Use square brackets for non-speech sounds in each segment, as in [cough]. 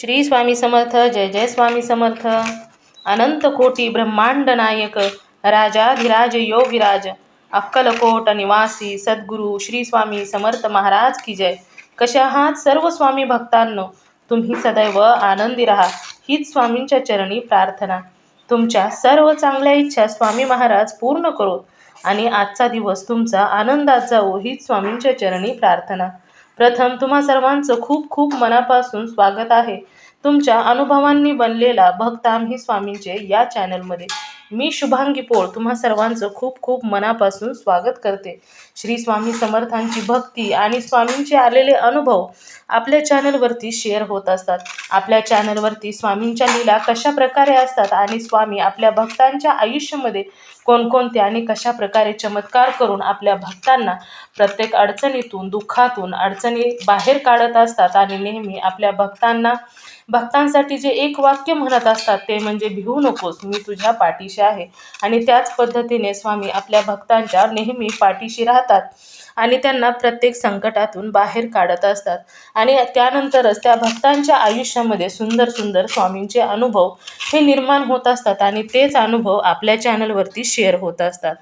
श्री स्वामी समर्थ जय जय स्वामी समर्थ. अनंत कोटी ब्रह्मांड नायक राजाधिराज योगिराज अक्कलकोट निवासी सद्गुरू श्री स्वामी समर्थ महाराज की जय. कशा आहात सर्व स्वामी भक्तांनो? तुम्ही सदैव आनंदी राहा. हीच स्वामींच्या चरणी प्रार्थना. तुमच्या सर्व चांगल्या इच्छा स्वामी महाराज पूर्ण करो आणि आजचा दिवस तुमचा आनंदात जावो हीच स्वामींच्या चरणी प्रार्थना. प्रथम तुम्हा सर्वांचं खूप खूप मनापासून स्वागत आहे. तुमच्या अनुभवांनी बनलेला भक्त आम्ही स्वामींचे या चॅनलमध्ये. मी शुभांगी पोळ तुम्हा सर्वांचं खूप खूप मनापासून स्वागत करते. श्री स्वामी समर्थांची भक्ती आणि स्वामींचे आलेले अनुभव आपल्या चॅनलवरती शेअर होत असतात. आपल्या चॅनलवरती स्वामींच्या लीला कशा प्रकारे असतात आणि स्वामी आपल्या भक्तांच्या आयुष्यामध्ये कोणकोणते आणि कशा प्रकारे चमत्कार करून आपल्या भक्तांना प्रत्येक अडचणीतून दुःखातून अडचणी बाहेर काढत असतात आणि नेहमी आपल्या भक्तांना भक्तांसाठी जे एक वाक्य म्हणत असतात ते म्हणजे भिवू नकोस मी तुझ्या पाठीशी आहे. आणि त्याच पद्धतीने स्वामी आपल्या भक्तांच्या नेहमी पाठीशी राहतात आणि त्यांना प्रत्येक संकटातून बाहेर काढत असतात. आणि त्यानंतरच त्या भक्तांच्या आयुष्यामध्ये सुंदर सुंदर स्वामींचे अनुभव हे निर्माण होत असतात आणि तेच अनुभव आपल्या चॅनलवरती शेअर होत असतात.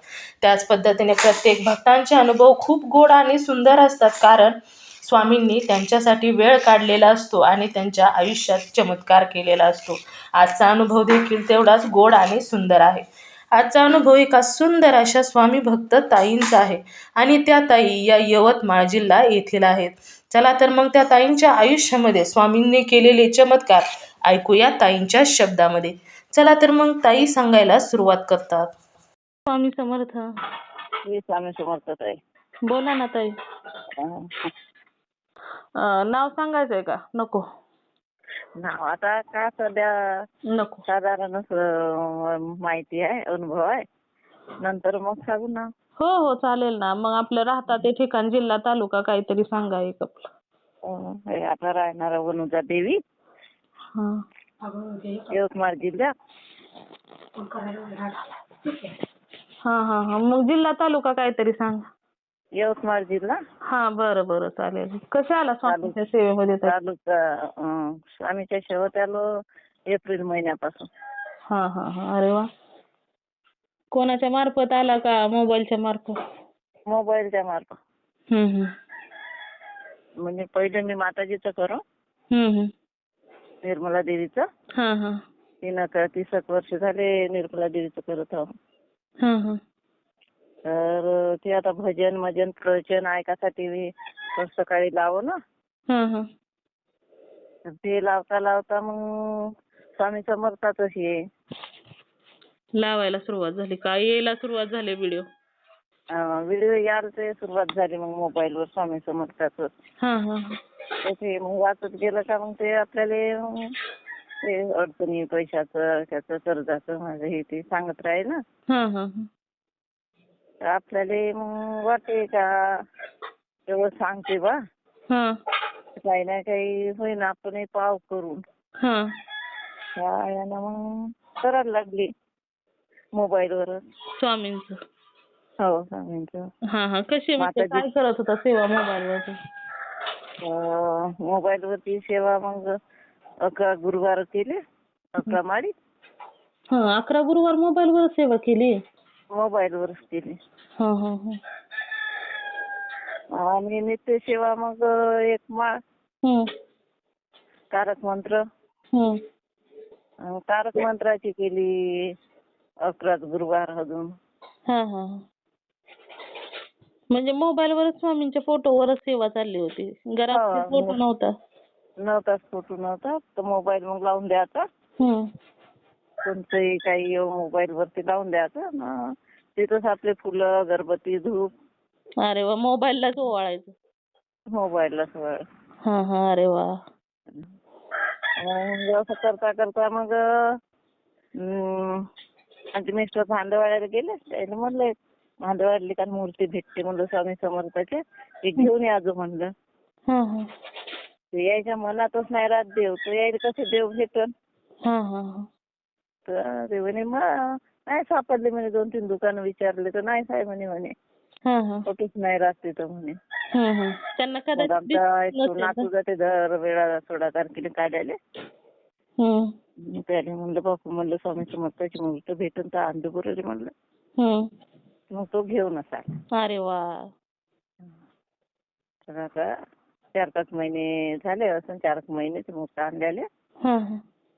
त्याच पद्धतीने प्रत्येक भक्तांचे अनुभव खूप गोड आणि सुंदर असतात. कारण स्वामींनी त्यांच्यासाठी वेळ काढलेला असतो आणि त्यांच्या आयुष्यात चमत्कार केलेला असतो. आजचा अनुभव देखील तेवढाच गोड आणि सुंदर आहे. आजचा अनुभव एका सुंदर अशा स्वामी भक्त ताईंचा आहे. आणि त्या ताई या यवतमाळ जिल्हा येथील आहेत. चला तर मग त्या ताईंच्या आयुष्यामध्ये स्वामींनी केलेले चमत्कार ऐकूया ताईंच्या शब्दामध्ये. चला तर मग ताई सांगायला सुरुवात करतात. स्वामी समर्थ. श्री स्वामी समर्थ आहे बोला ना ताई. अं, नाव सांगायचंय का? नको. नाव आता का सध्या नको. साधारणच अं, माहिती आहे अनुभव आहे. नंतर मग सांगू ना. हो हो चालेल ना. मग आपलं राहता ते ठिकाण जिल्हा तालुका काहीतरी सांगा एक आपलं. अं, हे आता राहणार वनुजा देवी. हां. यवतमाळ जिल्ह्यात. हां हां हां. मग जिल्हा तालुका काहीतरी सांगा. यवतमाळ जिल्हा? हां बरं बरं. चालेल. कसे आला स्वामीच्या सेवेमध्ये ताई? तालुका अं, स्वामीच्या शेवट आलो एप्रिल महिन्यापासून. हां हां हां. अरे वा. कोणाच्या मार्फत आला का मोबाईलच्या मार्फत? मोबाईलच्या मार्फत. हम्म, हम्म. म्हणजे पहिले मी माताजीचं करू. हम्म, हम्म. निर्मला देवीचं. हां हां. तिनं का तीस एक वर्ष झाले निर्मला देवीचं करत आहो तर ते आता भजन मजन प्रवचन ऐकासाठी सकाळी लावो ना. हां हां. ते लावता लावता मग स्वामी समर्थाचंच हे. लावायला सुरुवात झाली का? यायला सुरुवात झाली व्हिडिओ व्हिडिओ यायला ते सुरुवात झाली मग मोबाईलवर स्वामी समर्थाचं हां हां हां. ते मग वाचत गेलं का मग ते आपल्याला ते अडचणी पैशाचं त्याचं कर्जाचं माझं हे ते सांगत राहील ना. हां हां हां. तर आपल्याला मग वाटते का एवढं सांगते बा. काही ना काही होईन आपण पाव करून. हां. यानं मग करायला लागली मोबाईलवरच. स्वामींचं. हो स्वामींचं. हां हां. कशी काय करत होता सेवा मोबाईलवरती? अं, मोबाईलवरती सेवा मग अकरा गुरुवार केले. अकरा माळी. हां अकरा गुरुवार मोबाईलवर सेवा केली? मोबाईलवरच केली. हां हां हां. आणि नित्य सेवा मग एक माळ. हम्म, तारक मंत्र. हम्म. अं, तारक मंत्राची केली अकरा गुरुवार अजून. हां हां हां. म्हणजे मोबाईलवरच स्वामींच्या फोटोवरच सेवा चालली होती. घरात हा, फोटो हो. नव्हता. नव्हताच फोटो नव्हता. तर मोबाईल मग लावून द्यायचा. कोणतंही काही मोबाईल वरती लावून द्यायचं. न तिथंच आपले फुलं अगरबत्ती धूप. अरे वा मोबाईललाच ओवाळायचं. मोबाईलला सगळं हां हां अरे वा. मग असं करता करता मग आमचे मिस्टर भांडवाड्याला गेले. त्याला म्हणलं भांडवाडली का मूर्ती भेटते म्हणलं स्वामी समर्थाचे. ते घेऊन यायचं म्हणलं. हां हां. ते यायच्या मनातच नाही राहत देव. तो यायला कसे देव भेटन? हां हां हां. तर ते म्हणे मग नाही सापडले म्हणे दोन तीन दुकानं विचारले तर नाही साहेब म्हणे म्हणे. हा हा. कुठेच नाही राहत तिथं म्हणे. त्यांना मग कदाचित आमचा एक नातू. जाते दर वेळा सोळा तारखेला काढायला. हम्म, मी त्याला म्हणलं बापू म्हणलं स्वामी समर्थाची मूर्त भेटून तर आणली बरोबर म्हणलं. हम्म. मग तो घेऊनच आला. अरे वा. तर आता चार पाच महिने झाले असं चार महिनेच मूर्त आणलेले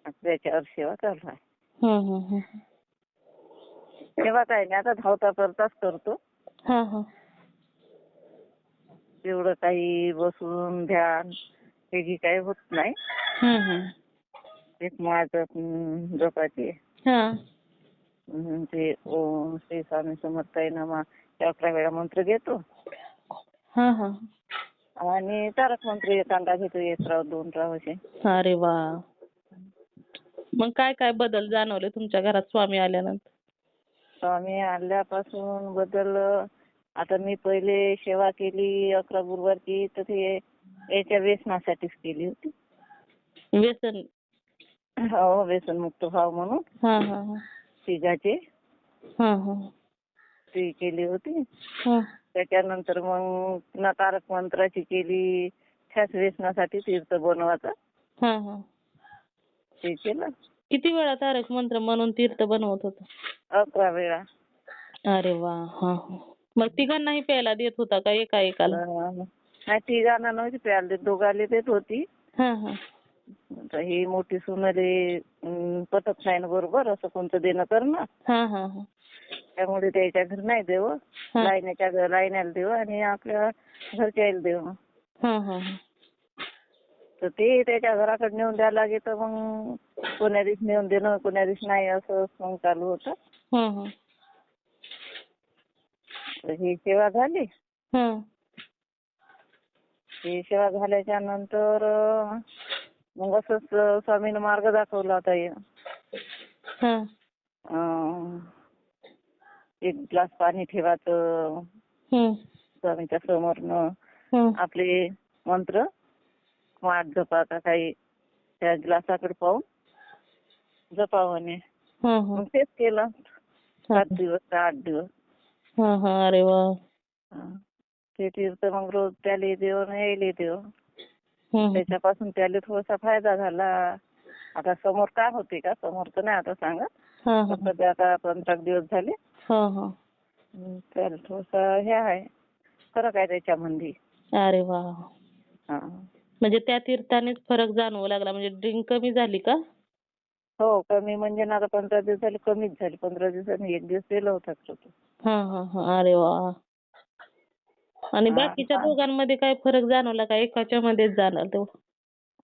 त्याच्यावर सेवा हम्म. सेवा काय नाही आता धावता करताच करतो. हा हा एवढं काही बसून ध्यान हे जी काही होत नाही. एक माझं जपाची हा ते ओम श्री स्वामी समर्थाय नमा अकरा वेळा मंत्र घेतो. हा हा आणि तारक मंत्र एखादा घेतो एक राव दोन राव असे. अरे वा. मग काय काय बदल जाणवले तुमच्या घरात स्वामी आल्यानंतर? स्वामी आल्यापासून बदल आता मी पहिले सेवा केली अकरा गुरुवारची तर ते याच्या व्यसनासाठीच केली होती. व्यसन? हो व्यसनमुक्त व्हाव म्हणून. हा हा हा. तिघाचे. हा हा. ती केली होती. हा. त्याच्यानंतर मग पुन्हा तारक मंत्राची केली त्याच व्यसनासाठी तीर्थ बनवायचं. हा हा. ते केलं. किती वेळा तारक मंत्र म्हणून तीर्थ बनवत होता? अकरा वेळा. अरे वा हा हा. मग तिघांनाही प्यायला देत होता का एका एकाला? अं, नाही तिघांना नव्हती प्यायला देत. दोघाले देत होती. हा हा. आता ही मोठी सुनाले पटत नाही ना बरोबर? असं कोणतं देणं करणं हा हा हा. त्यामुळे त्याच्या घरी नाही देव. लाईण्याच्या घर लाईण्याला देव आणि आपल्या हा हा तर ते त्याच्या घराकडे नेऊन द्यायला लागे तर मग कोण्या दिवशी नेऊन देणं कोण्या दिवशी नाही असं मग चालू होतं. हा सेवा झाली. हा. सेवा झाल्याच्यानंतर मग असंच स्वामीनं मार्ग दाखवला होता एक ग्लास पाणी ठेवायचं. स्वामीच्या समोरनं आपले मंत्र वाट जपाचा काही त्या ग्लासाकडे पाहून जपावणे मग तेच केलं. सात दिवस का आठ दिवस? हा हा अरे वा. ते तीर्थ मग रोज त्याला देव यायले देव. त्याच्यापासून त्याला थोडासा फायदा झाला. आता समोर काय होते का? समोर तर नाही आता सांगत. फक्त ते आता पंधरा दिवस झाले. हा हा. हं, थोडस हे आहे. फरक आहे त्याच्यामध्ये. अरे वा. हा. म्हणजे त्या तीर्थानेच फरक जाणवू लागला. म्हणजे ड्रिंक कमी झाली का? हो कमी म्हणजे ना आता पंधरा दिवस झाले कमीच झाली. पंधरा दिवसांनी एक दिवस दिला होता तो. हा हा हा. अरे वा. आणि हा, बाकीच्या हा. दोघांमध्ये काय फरक जाणवला का? एकाच्या मध्येच जाणवला तेवढं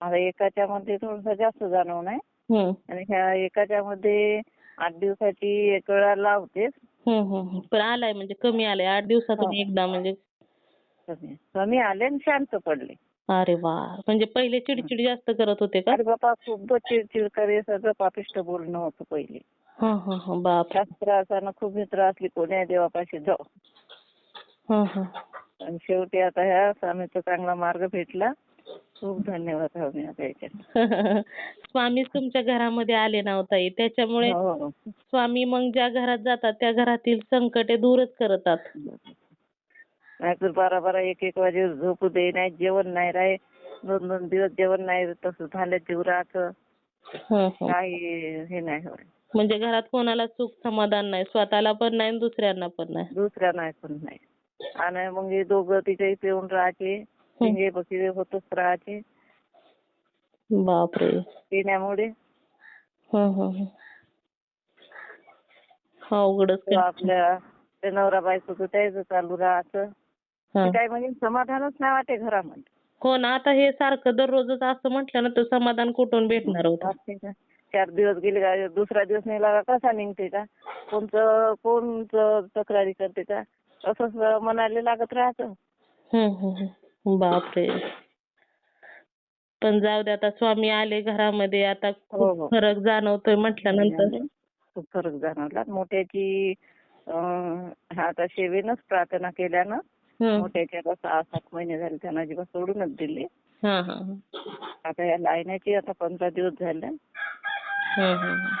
आता एकाच्या मध्ये थोडस जास्त जाणव नाही हम्म. आणि ह्या एकाच्या मध्ये आठ दिवसाची एक वेळा लावतेच. पण आलाय म्हणजे कमी आलाय. आठ दिवसातून हो. एकदा म्हणजे. कमी कमी आले आणि शांत पडले. अरे वा. म्हणजे पहिले चिडचिड जास्त करत होते का? अरे बापा खूप चिडचिड करे सगळं पापिष्ट बोलणं होतं पहिले. हा हा हा. बाप शास्त्र असानं खूप मित्र असली कोण्या देवापाशी? जाऊ. हा हा. आणि शेवटी आता ह्या स्वामीचा चांगला मार्ग भेटला. खूप धन्यवाद आता याच्यात [laughs] स्वामीच तुमच्या घरामध्ये आले नव्हता त्याच्यामुळे हो स्वामी मग ज्या घरात जातात त्या घरातील संकटे दूरच करतात. नाहीतर बारा बारा एक एक वाजे झोपू दे नाही जेवण नाही राहे दोन दोन दिवस जेवण नाही तसं झालं जीवराचं हं, हं. काही हे नाही म्हणजे घरात कोणाला सुख समाधान नाही स्वतःला पण नाही दुसऱ्यांना पण नाही. दुसऱ्या नाही पण नाही. आणि मग हे दोघं तिथे येऊन राहायचे तिघे बघिले होतच राहायचे बापरे. पिण्यामुळे हं, हं, हं. अवघडच आपल्या ते नवरा बायकोचं त्याचं चालू राहायचं हं. ते काही म्हणजे समाधानच नाही वाटे घरामध्ये. हो ना आता हे सारखं दररोजच असं म्हटलं ना तर समाधान कुठून भेटणार होतं? का? चार दिवस गेले का दुसरा दिवस नाही लागा कसा निघते का? कोणचं कोणचं तक्रारी करते का? असंच मनाला लागत राहतं. हं, हं, हं. बापरे पण जाऊ दे आता स्वामी आले घरामध्ये आता हो, खूप हो. फरक जाणवतोय म्हटल्यानंतर खूप फरक जाणवला मोठ्याची अं, हा आता सेवेनच प्रार्थना केल्यानं हं. मोठ्याच्या आता सहा सात महिने झाले त्यांना अजिबात सोडूनच दिले हा हा हा. आता या लाईनाची आता पंधरा दिवस झाले हं, हं, हं.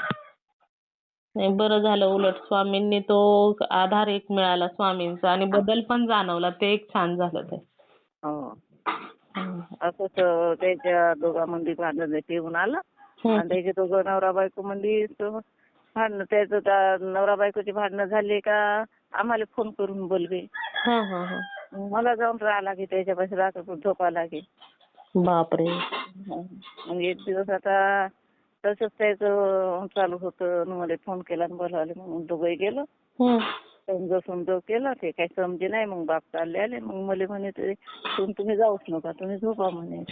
नाही बरं झालं उलट स्वामींनी तो आधार एक मिळाला स्वामींचा आणि बदल पण जाणवला ते एक छान झालं ते हो. असंच त्याच्या दोघांमध्ये भांडण येऊन आलं. आणि त्याचे दोघं नवरा बायको मध्ये भांडणं त्याचं त्या नवरा बायकोची भांडणं झाली का? आम्हाला फोन करून बोलवे. हा हा हा. मला जाऊन राहा लागे त्याच्यापाशी रात्र झोपा लागे बापरे. मग एक दिवस आता तसंच त्याचं चालू होतं मला फोन केला आणि बोलावले म्हणून दोघंही गेलो. समजव समजव केलं ते काही समजे नाही. मग बाप चालले आले. मग मला म्हणे ते "तुम- तुम्ही जाऊच नका. तुम्ही झोपा म्हणे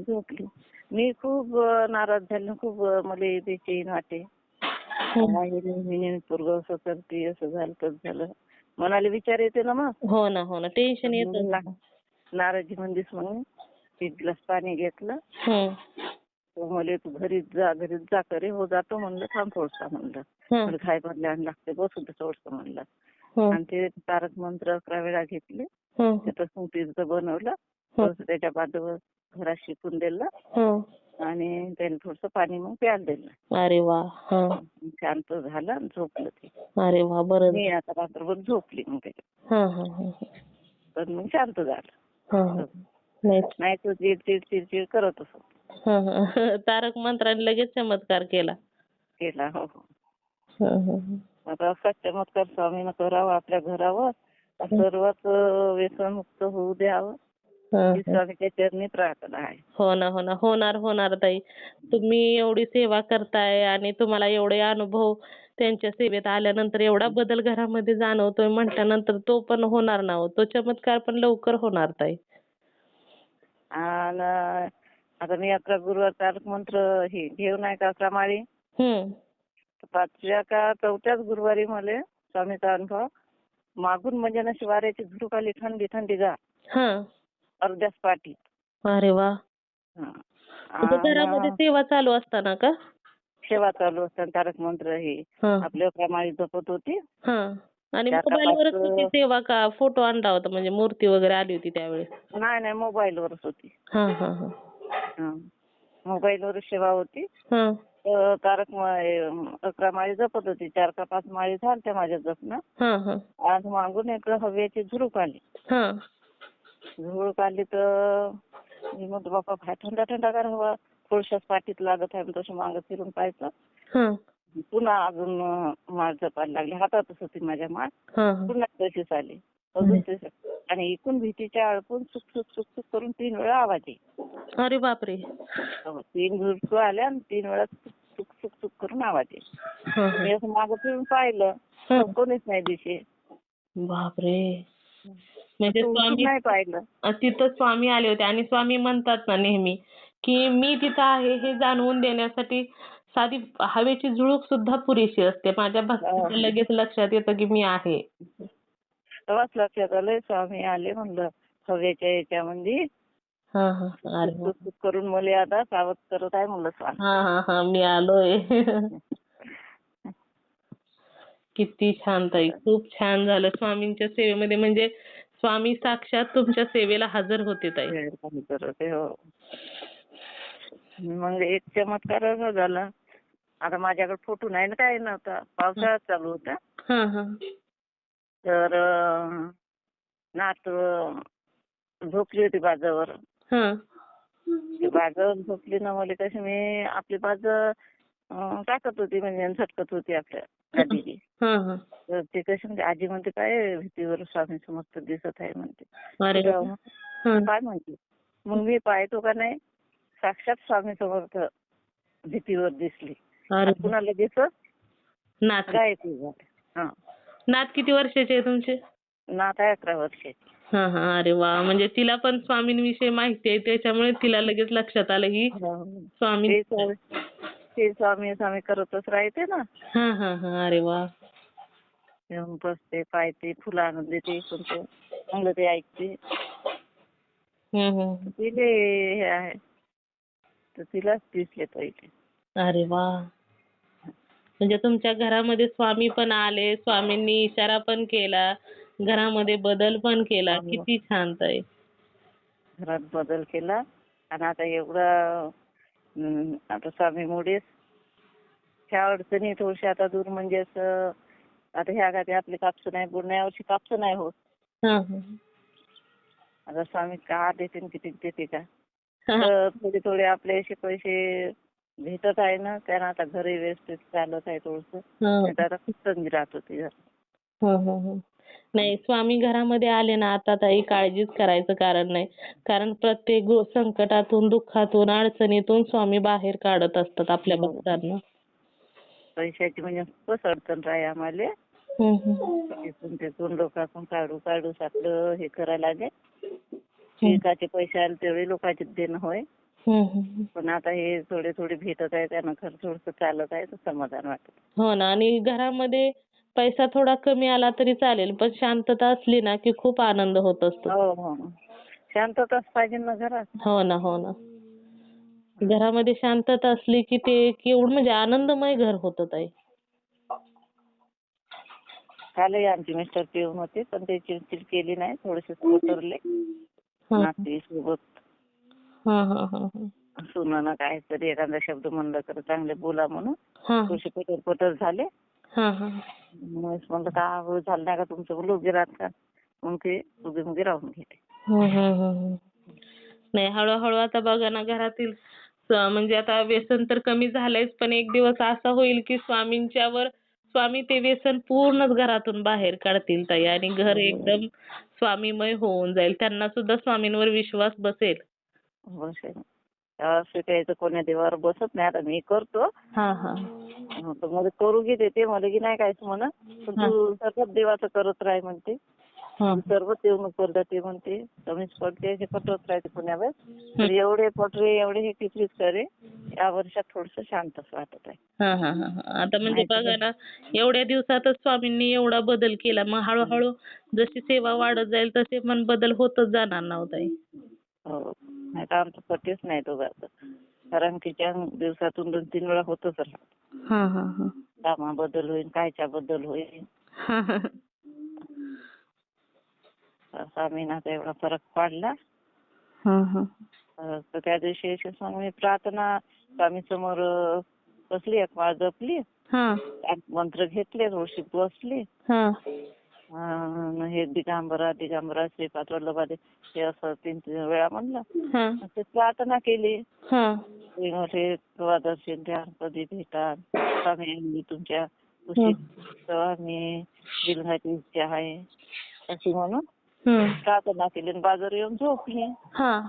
झोपली. मी खूप नाराज झाले. खूप मला बेचैन वाटे. नेहमी पोरगं असं करते असं झालं तसं झालं. मनाला विचार येते ना मग. हो ना हो ना. टेन्शन येतं नाराजी म्हणलीस म्हणून. एक ग्लास पाणी घेतलं. तो तू घरीच जा घरीच जा करे हो जातो म्हणलं थांब थोडसा म्हणलं. खाय भरले आणि लागते बसू दे थोडसं म्हणलं. आणि ते तारक मंत्र अकरा वेळा घेतले. त्याचं स्मृतीचं बनवलं. त्याच्या बाजूवर घरात शिकून दिलं. आणि त्याने थोडस पाणी मग प्यायला दिलं. अरे वा हा. शांत झालं आणि झोपलं ते. अरे वा बरं. मी आता रात्रभर झोपली मग त्याच्यात. तर मग शांत झालं. नाही. तो चिड चिड चिड चिड करत असो हा [laughs] हा तारक मंत्राने लगेच चमत्कार केला. केला हो हो. हा हा हा. आता असाच चमत्कार स्वामीनं करावा आपल्या घरावर सर्वच व्यसनमुक्त होऊ द्यावं. हा, ही हा. स्वामीच्या चरणी प्रार्थना आहे. हो ना हो ना. होणार होणार ताई. तुम्ही एवढी सेवा करताय आणि तुम्हाला एवढे अनुभव त्यांच्या सेवेत आल्यानंतर एवढा बदल घरामध्ये जाणवतोय म्हटल्यानंतर तो पण होणार ना हो. तो चमत्कार पण लवकर होणार ताई. आणि आता मी अकरा गुरुवार तारक मंत्र हे घेऊन आहे का अकरा माळी? पाचव्या का चौथ्याच गुरुवारी मला स्वामीचा अनुभव. मागून म्हणजे ना झुडूक आली थंडी थंडी जा. हा. अर्ध्याच पाठीत अरे वा. घरामध्ये सेवा चालू असताना का? सेवा चालू असताना तारक मंत्र हे आपल्या अकरा माळी जपत होती. हा. आणि मोबाईलवरच होती सेवा का? फोटो आणला होता म्हणजे मूर्ती वगैरे आली होती त्यावेळेस? नाही नाही मोबाईलवरच होती. मोबाईलवरच सेवा होती. तर हे, अकरा माळी जपत होती. चार का पाच माळी झालत्या माझ्या जपणं. हा हा. आज मागून एक हवेची झुडूक आली. हा. झुडूक आली तर मी म्हणतो बापा काय थंडा थंडा कर हवा. थोडशाच पाठीत लागत आहे. तसं मागं फिरून पाहायचं. पुन्हा अजून माळ जपायला लागली. हातातच होती माझ्या माळ. पुन्हा तशीच आली. अजून तशीच. आणि एकूण भीतीच्या अडकून चुक चुक चुक चुक करून तीन वेळा आवाज येईल. अरे बापरे. तीन झुडकं आल्या आणि तीन वेळा चुक चुक चुक चुक करून आवाज येईल. हा हा. मी असं मागं फिरून पाहिलं हा. कोणीच नाही दिसे बापरे. म्हणजे स्वामी नाही पाहिलं. तिथं स्वामी आले होते आणि स्वामी म्हणतात ना नेहमी की मी तिथं आहे हे जाणवून देण्यासाठी साधी हवेची झुळूक सुद्धा पुरेशी असते. माझ्या भक्ताच्या लगेच लक्षात येतं की मी आहे. तेव्हाच लक्षात आलं स्वामी आले म्हणलं हवेच्या याच्यामध्ये हा हा करून मला आता सावध करत आहे म्हणलं स्वामी. हा हा हा मी आलोय. किती छान ताई खूप छान झालं स्वामींच्या सेवेमध्ये. म्हणजे स्वामी साक्षात तुमच्या सेवेला हजर होते ताई. हो. मग एक चमत्कार झाला. आता माझ्याकडे फोटो नाही ना काय नव्हता. पावसाळा चालू होता. तर नात झोपली होती बाजावर. हा. ती बाजावर झोपली ना मला कशी मी आपली बाज टाकत होती म्हणजे झटकत होती आपल्या हा [laughs] हा. तर ते कशी म्हणजे आजी म्हणते काय भीतीवर स्वामी समर्थ दिसत आहे म्हणते. हा. काय म्हणते? मग मी पाहतो का नाही साक्षात स्वामी समर्थ भीतीवर दिसली. कुणाला दिसत? झाले. हा. नात किती वर्षाचे आहे तुमचे? नात आहे अकरा वर्षाची. हा हा. अरे वा. म्हणजे तिला पण स्वामींविषयी माहिती आहे. त्याच्यामुळे तिला लगेच लक्षात आलं की स्वामी ते स्वामी स्वामी स्वामी करतच राहते ना. हा हा हा. अरे वा. येऊन बसते पाहते फुलं आणून देते कोणते चांगलं ते ऐकते. तिले हे आहे. तर तिलाच दिसले पहिले. अरे वा. म्हणजे तुमच्या घरामध्ये स्वामी पण आले स्वामींनी इशारा पण केला घरामध्ये बदल पण केला हो. किती छान ताई घरात बदल केला आणि आता एवढा आता स्वामी मुळेच ह्या अडचणी थोडशा आता दूर म्हणजे असं आता ह्या गाठी आपली कापसं नाही पूर्ण यावर्षी कापसं नाही होत हा, हा. आता स्वामी का देते किती देते का हा. [laughs] तर थोडे थोडे आपले असे पैसे भेटत आहे ना कारण आता घरी व्यवस्थित चालत आहे थोडस हा. आता खूप तंगी राहत होती जरा. हो हो हो नाही स्वामी घरामध्ये आले ना आता ताई काळजीच करायचं कारण नाही कारण प्रत्येक संकटातून दुःखातून अडचणीतून स्वामी बाहेर काढत असतात आपल्या. भक्तांना पैशाची म्हणजे खूपच अडचण राही आम्हाला. इथून तिथून लोकांकडून काढू काढू आपलं हे करायला लागेल एकाचे पैसे आले तेवढे लोकांचे देणं होय. पण आता हे थोडे थोडे भेटत आहे त्यांना खरं थोडस चालत आहे तर समाधान वाटत. हो ना आणि घरामध्ये पैसा थोडा कमी आला तरी चालेल पण शांतता असली ना की खूप आनंद होत असतो. हो हो. शांतताच पाहिजे ना घरात. हो ना हो ना. घरामध्ये शांतता असली की ते केवढं म्हणजे आनंदमय घर होतं ताई. कालही आमचे मिस्टर पिऊन होते पण ते चिडचिड केली नाही थोडेसे उतरले सोबत. सुनानं काहीतरी एखादा शब्द म्हणलं तर चांगले बोला म्हणून. हा. थोडेसे पटर पटर झाले. हा हा. म्हणलं का हो झालं नाही का तुमचं? बोलू उभे राहत का? मग ते उभे राहून हम्म. नाही हळूहळू आता बघा ना घरातील म्हणजे आता व्यसन तर कमी झालंयच पण एक दिवस असा होईल की स्वामींच्यावर स्वामी ते व्यसन पूर्णच घरातून बाहेर काढतील ताई. आणि घर एकदम स्वामीमय होऊन जाईल. त्यांना सुद्धा स्वामींवर विश्वास बसेल. तर कोण्या देवावर बसत नाही आता मी करतो. हा हा. हं, मला करू घे देते मला की नाही कायच म्हणा पण तू सतत देवाचं करत राह म्हणते. हा. सर्व देव करत ते म्हणते. कमीच पडते असे पटवत राहते पुण्या वेळेस तर एवढे पटरे एवढे हे टिपरीत करे. या वर्षात थोडस शांतच वाटत आहे. हा हा हा हा. आता म्हणजे बघा ना एवढ्या दिवसातच स्वामींनी एवढा बदल केला. मग हळूहळू जशी सेवा वाढत जाईल तसे पण बदल होतच जाणार ना हो ताई? हो. नाही तर आमचं पटेच नाही दोघांचं कारण की त्या दिवसातून दोन तीन वेळा होतच राहत हा हा हा. कामाबद्दल होईल कायच्या बद्दल होईल हा. हा स्वामीनाचा एवढा फरक पडला. हा हा. तर त्या दिवशी स्वामी प्रार्थना स्वामी समोर बसली एक माळ जपली. हा. एक मंत्र घेतले थोडीशी बसली. हा. अं, हे दिगंबरा दिगंबरा श्रीपाद वल्लभादे हे असं तीन तीन वेळा म्हणलं. हा. मग ते प्रार्थना केली. हा. मोठे दर्शन द्या कधी भेटा स्वामी मी तुमच्या कुशीत स्वामी बिलगाची इच्छा आहे. अशी म्हणून हम्म. प्रार्थना केली आणि बाजार येऊन झोपली. हा.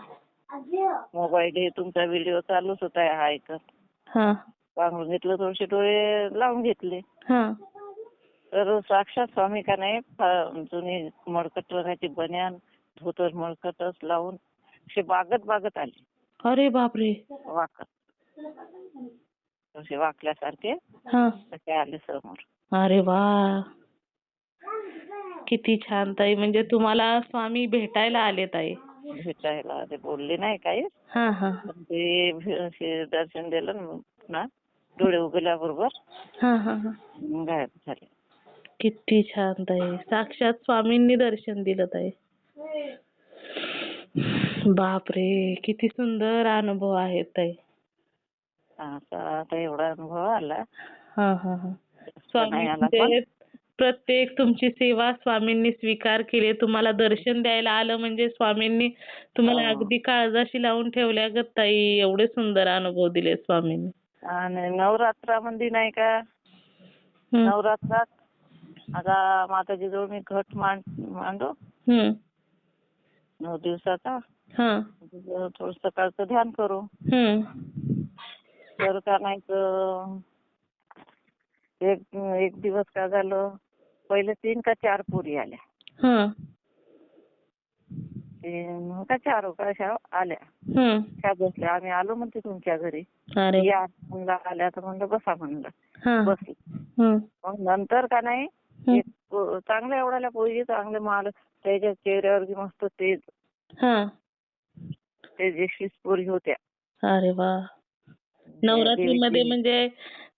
मोबाईल हे तुमचा व्हिडिओ चालूच होता. हा ऐकत हा. पांघरून घेतलं थोडेसे डोळे लावून घेतले. हा. तर साक्षात स्वामी का नाही? जुनी मळकट रंगाची बन्यान धोतर मळकटच लावून असे बागत बागत आले. अरे बापरे. वाकत. असे वाकल्यासारखे हा. तसे आले समोर. अरे वा. किती छान ताई. म्हणजे तुम्हाला स्वामी भेटायला आले ताई. भेटायला ते बोलले नाही काही. हा हा. ते दर्शन दिलं ना डोळे उघडल्याबरोबर. गायब झाले. किती छान ताई. साक्षात स्वामींनी दर्शन दिलं ताई. बापरे किती सुंदर अनुभव आहेत ताई. आता आता एवढा अनुभव आला. हा हा हा. पण. स्वामींचे प्रत्येक तुमची सेवा स्वामींनी स्वीकार केली. तुम्हाला दर्शन द्यायला आलं म्हणजे स्वामींनी तुम्हाला हो. अगदी काळजाशी लावून ठेवल्यागत ताई. एवढे सुंदर अनुभव दिले स्वामींनी. आणि नवरात्रामध्ये नाही का. नवरात्रात आता माताजी जवळ मी घट मांड. नऊ दिवसाचा. हा. थोडं सकाळचं ध्यान करू. तर का नाही एक एक दिवस काय झालं पहिले तीन का चार पोरी आल्या. हा. तीन का चार का अशा आल्या. त्या बसल्या. आम्ही आलो म्हणते तुमच्या घरी. या म्हणलं आल्या तर म्हणलं बसा म्हणलं. हा. बसली. मग नंतर का नाही चांगल्या एवढ्याला पोरी चांगले माल त्याच्या चेहऱ्यावर बी मस्त तेज तेजस्वी पोरी होत्या. अरे वा. नवरात्रीमध्ये म्हणजे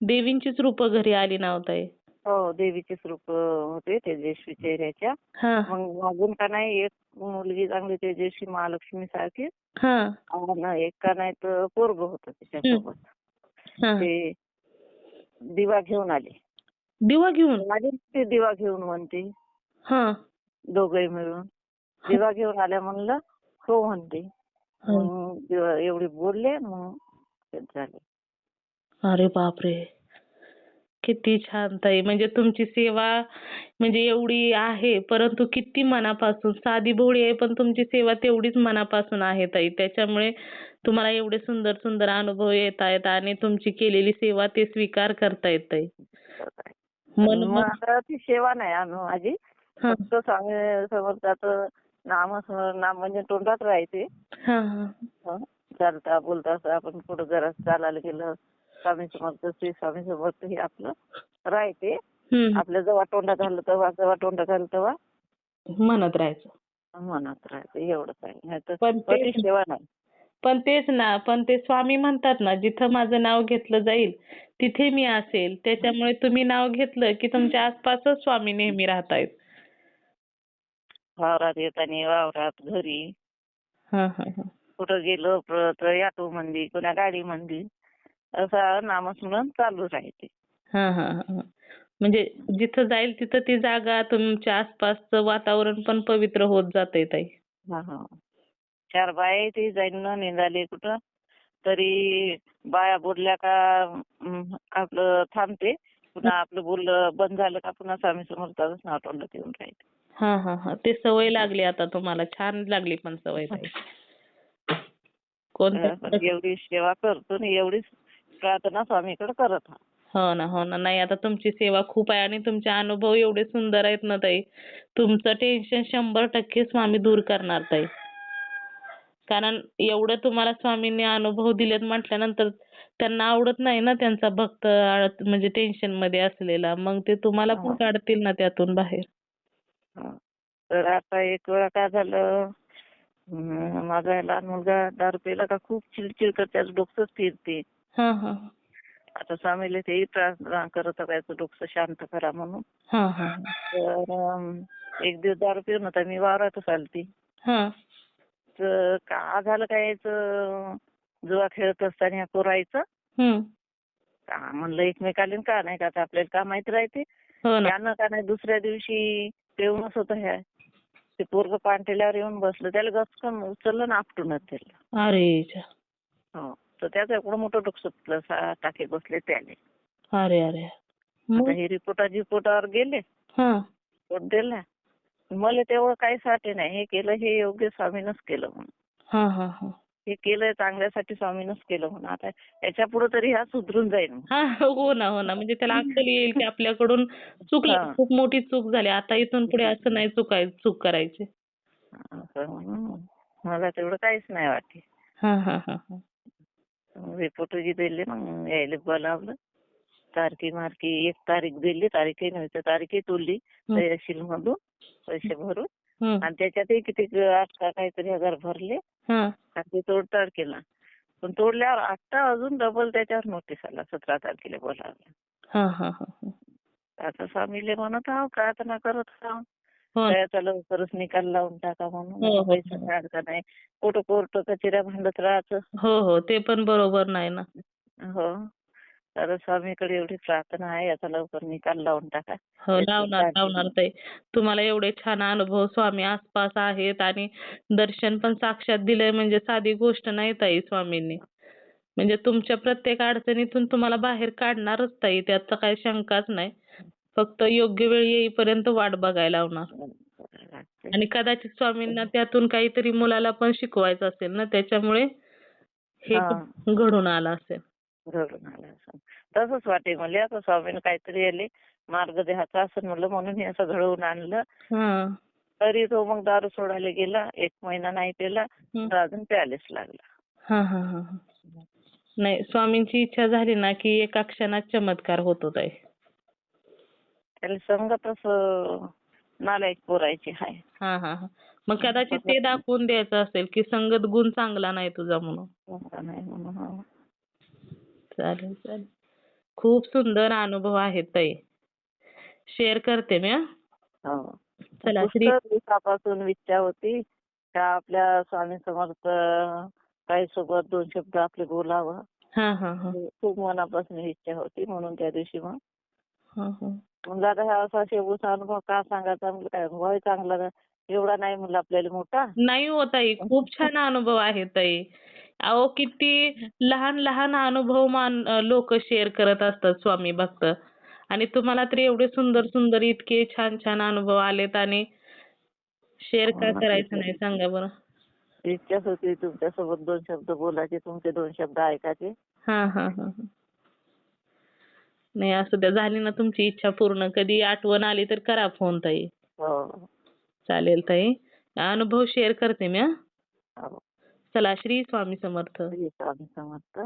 देवींचीच रूप घरी आली नाव ताई हो देवीचेच रूप होते तेजस्वी चेहऱ्याच्या. मग मागून का नाही एक मुलगी चांगली तेजस्वी महालक्ष्मी सारखी. हा. एक का नाही तर पोरग होत त्याच्यासोबत हा. ते दिवा घेऊन आले. दिवा घेऊन? आली ते दिवा घेऊन म्हणते. हा. दोघे मिळून. दिवा घेऊन आल्या म्हणलं हो म्हणते. मग दिवा- एवढे बोलले मग ते झाले. अरे बापरे. किती छान ताई. म्हणजे तुमची सेवा म्हणजे एवढी आहे परंतु किती मनापासून साधी भोळी आहे पण तुमची सेवा तेवढीच मनापासून आहे ताई. त्याच्यामुळे तुम्हाला एवढे सुंदर सुंदर अनुभव येत आहेत आणि तुमची केलेली सेवा ते स्वीकार करतायत ताई. मग आता ती सेवा नाही आणू माझी. फक्त स्वामी समर्थाचं नाम नाम म्हणजे तोंडात राहायचे. चालता बोलता असं आपण पुढे जरा चालायला गेलं स्वामी समर्थ श्री स्वामी समर्थ हे आपलं हम्म. आपल्या जेव्हा तोंडात आलं तेव्हा जेव्हा तोंडात आलं तेव्हा म्हणत राहायचं. मनात राहते एवढंच आहे सेवा नाही. पण तेच ना पण ते स्वामी म्हणतात ना जिथं माझं नाव घेतलं जाईल तिथे मी असेल. त्याच्यामुळे तुम्ही नाव घेतलं की तुमच्या आसपासच स्वामी नेहमी राहतायत. वावरात येताना वावरात घरी. हा हा हा. कुठं गेलो तर ऑटो मंदी कुणा गाडी मंदी असं नामस्मरण चालू राहते. हा हा हा हा. म्हणजे जिथं जाईल तिथं ती जागा तुमच्या आसपासचं वातावरण पण पवित्र होत जातंय ताई. हा हा. चार बाया ती जाईन ना निघाली कुठं? तरी बाया बोलल्या का आपलं थांबते. पुन्हा आपलं बोललं बंद झालं का पुन्हा स्वामी समर्थाचंच नाव तोंडात येऊन राहते हा हा हा. ते सवय लागली आता तुम्हाला. छान लागली पण सवय ताई. पण एवढी सेवा करतो आणि एवढीच प्रार्थना स्वामीकडे करत हा. हो ना हो ना. नाही आता तुमची सेवा खूप आहे आणि तुमचे अनुभव एवढे सुंदर आहेत ना ताई. तुमचं टेन्शन शंभर टक्के स्वामी दूर करणार ताई. कारण एवढं तुम्हाला स्वामींनी अनुभव दिलेत म्हटल्यानंतर त्यांना आवडत नाही ना त्यांचा भक्त म्हणजे टेन्शनमध्ये असलेला. मग ते तुम्हाला पण. काढतील ना त्यातून बाहेर. तर आता एक वेळा काय झालं माझा लहान मुलगा दारू पिला का खूप चिडचिड करते त्याचं डोकंच फिरते. हा हा. आता स्वामीला तेही प्रार्थना करत राहायचं डोकं शांत करा म्हणून. तर एक दिवस दारू पिऊन होता मी वावरातच आलती. तर का झालं काय जुवा खेळत असताना हम्म. का म्हणलं एकमेकाला का नाही का आपल्याला का माहीत राहते? हो त्यानं का नाही दुसऱ्या दिवशी पेऊनच होतं ह्या. ते पोरग पांठेल्यावर येऊन बसलं त्याला गचकन उचललं ना आपटूनच त्याला अरे. हो तर त्याचं एवढं मोठं डोकं टाके बसले त्याने. अरे अरे. हे रिपोर्टा रिपोर्टावर गेले रिपोर्ट दिला. मला तेवढं काही साठी नाही. हे केलं हे योग्य स्वामीनच केलं म्हणून. हा हा हा. हे केलंय चांगल्यासाठी स्वामीनच केलं म्हणून. आता याच्यापुढे तरी हा सुधरून जाईल म्हणून. हा ना हो ना. म्हणजे त्याला अक्कल येईल की आपल्याकडून चुकलं. खूप मोठी चूक झाली. आता इथून पुढे असं नाही चुकाय चूक करायची. असं म्हणून मला तेवढं काहीच नाही वाटते हा रिपोर्ट जी दिले मग यायला बोलावलं तारखी मारकी एक तारीख दिली. तारीखही नव्हती तारीखही तोडली. तहसील मधून पैसे भरून. आणि त्याच्यातही किती आठ का काहीतरी हजार भरले हा आणि ते तोडताड केला. पण तोडल्यावर आता अजून डबल त्याच्यावर नोटीस आला सतरा तारखेला बोलावलं हा हा हा हा. आता स्वामीले म्हणत आहो प्रार्थना करत आहो हो. त्याचा लवकरच निकाल लावून टाका हो, म्हणून. हो, पैसा हो. काढता नाही. कुठं कोर्ट कचेऱ्या भांडत राहायचं. हो हो. ते पण बरोबर नाही ना. हो. तर स्वामीकडे एवढी प्रार्थना आहे याचा लवकर निकाल लावून टाका. हो लावणार लावणार ताई तुम्हाला एवढे छान अनुभव स्वामी आसपास आहेत आणि दर्शन पण साक्षात दिलंय म्हणजे साधी गोष्ट नाही ताई स्वामींनी. म्हणजे तुमच्या प्रत्येक अडचणीतून तुम्हाला बाहेर काढणारच ताई त्यात काही शंकाच नाही. फक्त योग्य वेळ येईपर्यंत वाट बघायला लावणार. आणि कदाचित स्वामींना त्यातून काहीतरी मुलाला पण शिकवायचं असेल ना त्याच्यामुळे हे हा. घडून आलं असेल. घडून आलं असं. तसंच वाटे मला आता स्वामीनं काहीतरी आले मार्ग द्यायचा असं म्हणलं म्हणून हे असं घडवून आणलं. तरी तो मग दारू सोडायला गेला एक महिना नाही पेला. तर अजून प्यालेच लागला. हा हा हा हा. नाही स्वामींची इच्छा झाली ना की एका क्षणात चमत्कार होतो ताई. त्याला संगतच नालायक पोरायची हाय. हा हा हा. मग कदाचित ते दाखवून द्यायचं असेल की संगत गुण चांगला नाही तुझा म्हणून चांगला नाही म्हणून हो. चालेल चालेल. खूप सुंदर अनुभव आहेत ताई. शेअर करते मी हा. हो. चला श्री दिवसापासून इच्छा होती. का आपल्या स्वामी समर्थ काही सोबत दोन शब्द आपले बोलावं. हां हां हां. खूप मनापासून इच्छा होती म्हणून त्या दिवशी मग. हां हां. म्हणलं आता हा असा शेबूचा अनुभव का सांगायचा? म्हणलं काय अनुभव चांगला. एवढा नाही म्हणलं आपल्याला मोठा. नाही हो ताई खूप छान अनुभव आहे ताई. अहो किती लहान लहान अनुभव मान लोक शेअर करत असतात स्वामी भक्त. आणि तुम्हाला तर एवढे सुंदर सुंदर इतके छान छान अनुभव आलेत आणि शेअर का करायचं नाही सांगा बरं. इच्छाच होती तुमच्यासोबत दोन शब्द बोलायचे तुमचे दोन शब्द ऐकायचे हा हा हा हा. नाही असू द्या झाली ना तुमची इच्छा पूर्ण. कधी आठवण आली तर करा फोन ताई. हो. चालेल ताई. अनुभव शेअर करते मी हा. हो. चला श्री स्वामी समर्थ. श्री स्वामी समर्थ.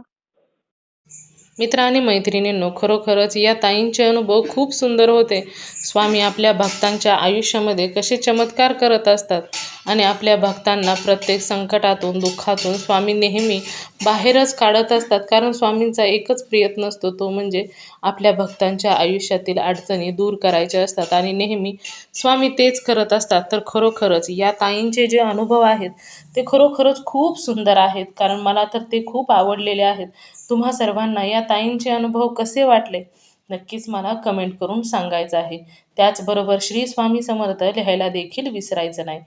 मित्र आणि मैत्रिणींनो खरोखरच या ताईंचे अनुभव खूप सुंदर होते. स्वामी आपल्या भक्तांच्या आयुष्यामध्ये कसे चमत्कार करत असतात. आणि आपल्या भक्तांना प्रत्येक संकटातून दुःखातून स्वामी नेहमी बाहेरच काढत असतात. कारण स्वामींचा एकच प्रयत्न असतो तो म्हणजे आपल्या भक्तांच्या आयुष्यातील अडचणी दूर करायच्या असतात आणि नेहमी स्वामी तेच करत असतात. तर खरोखरच या ताईंचे जे अनुभव आहेत ते खरोखरच खूप सुंदर आहेत. कारण मला तर ते खूप आवडलेले आहेत. तुम्हा सर्वांना या ताईंचे अनुभव कसे वाटले? नक्कीच मला कमेंट करून सांगायचं आहे. त्याचबरोबर श्री स्वामी समर्थ लिहायला देखील विसरायचं नाही.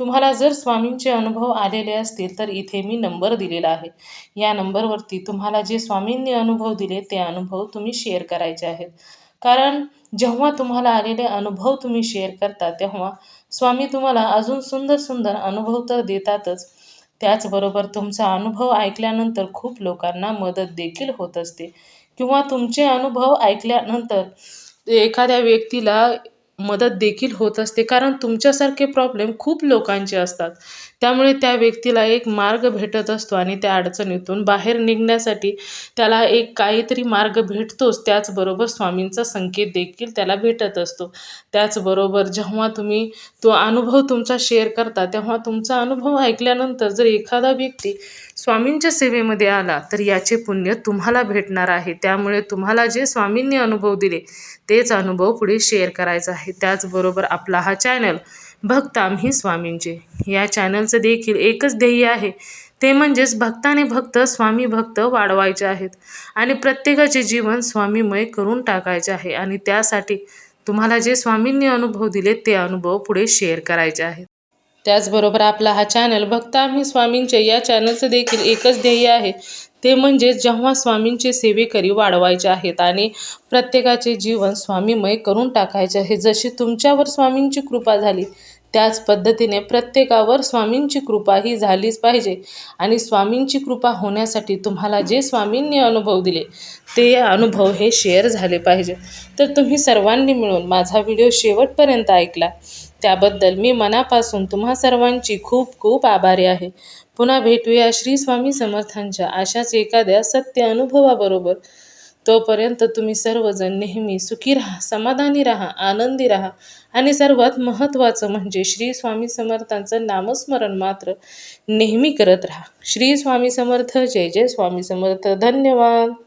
तुम्हाला जर स्वामींचे अनुभव आलेले असतील तर इथे मी नंबर दिलेला आहे. या नंबरवरती तुम्हाला जे स्वामींनी अनुभव दिले ते अनुभव तुम्ही शेअर करायचे आहेत. कारण जेव्हा तुम्हाला आलेले अनुभव तुम्ही शेअर करता तेव्हा स्वामी तुम्हाला अजून सुंदर सुंदर अनुभव तर देतातच. त्याचबरोबर तुमचा अनुभव ऐकल्यानंतर खूप लोकांना मदत देखील होत असते. किंवा तुमचे अनुभव ऐकल्यानंतर एखाद्या व्यक्तीला मदत देखील होत असते. कारण तुमच्यासारखे प्रॉब्लेम खूप लोकांचे असतात. त्यामुळे त्या व्यक्तीला एक मार्ग भेटत असतो आणि त्या अडचणीतून बाहेर निघण्यासाठी त्याला एक काहीतरी मार्ग भेटतोच. त्याचबरोबर स्वामींचा संकेत देखील त्याला भेटत असतो. त्याचबरोबर जेव्हा तुम्ही तो अनुभव तुमचा शेअर करता तेव्हा तुमचा अनुभव ऐकल्यानंतर जर एखादा व्यक्ती स्वामींच्या सेवेमध्ये आला तर याचे पुण्य तुम्हाला भेटणार आहे. त्यामुळे तुम्हाला जे स्वामींनी अनुभव दिले तेच अनुभव पुढे शेअर करायचा आहे. त्याचबरोबर आपला हा चॅनल भक्त आम्ही स्वामींचे. या चॅनलचं देखील एकच ध्येय आहे. ते म्हणजेच भक्ताने भक्त स्वामी भक्त वाढवायचे आहेत. आणि प्रत्येकाचे जीवन स्वामीमय करून टाकायचे आहे. आणि त्यासाठी तुम्हाला जे स्वामींनी अनुभव दिले ते अनुभव पुढे शेअर करायचे आहेत. त्याचबरोबर आपला हा चॅनल भक्त आम्ही स्वामींचे या चॅनलचं देखील एकच ध्येय आहे. ते म्हणजे जेव्हा स्वामींचे सेवेकरी वाढवायचे आहेत आणि प्रत्येकाचे जीवन स्वामीमय करून टाकायचे आहे. जशी तुमच्यावर स्वामींची कृपा झाली त्याच पद्धतीने प्रत्येकावर स्वामींची कृपा ही झालीच पाहिजे. आणि स्वामींची कृपा होण्यासाठी तुम्हाला जे स्वामींनी अनुभव दिले ते अनुभव हे शेअर झाले पाहिजे. तर तुम्ही सर्वांनी मिळून माझा व्हिडिओ शेवटपर्यंत ऐकला. त्याबद्दल मी मनापासून तुम्हा सर्वांची खूप खूप आभारी आहे. पुन्हा भेटूया श्री स्वामी समर्थांच्या अशाच एखाद्या सत्य अनुभवाबरोबर. तोपर्यंत तुम्ही सर्वजण नेहमी सुखी राहा समाधानी राहा आनंदी राहा. आणि सर्वात महत्त्वाचं म्हणजे श्री स्वामी समर्थांचं नामस्मरण मात्र नेहमी करत राहा. श्री स्वामी समर्थ जय जय स्वामी समर्थ. धन्यवाद.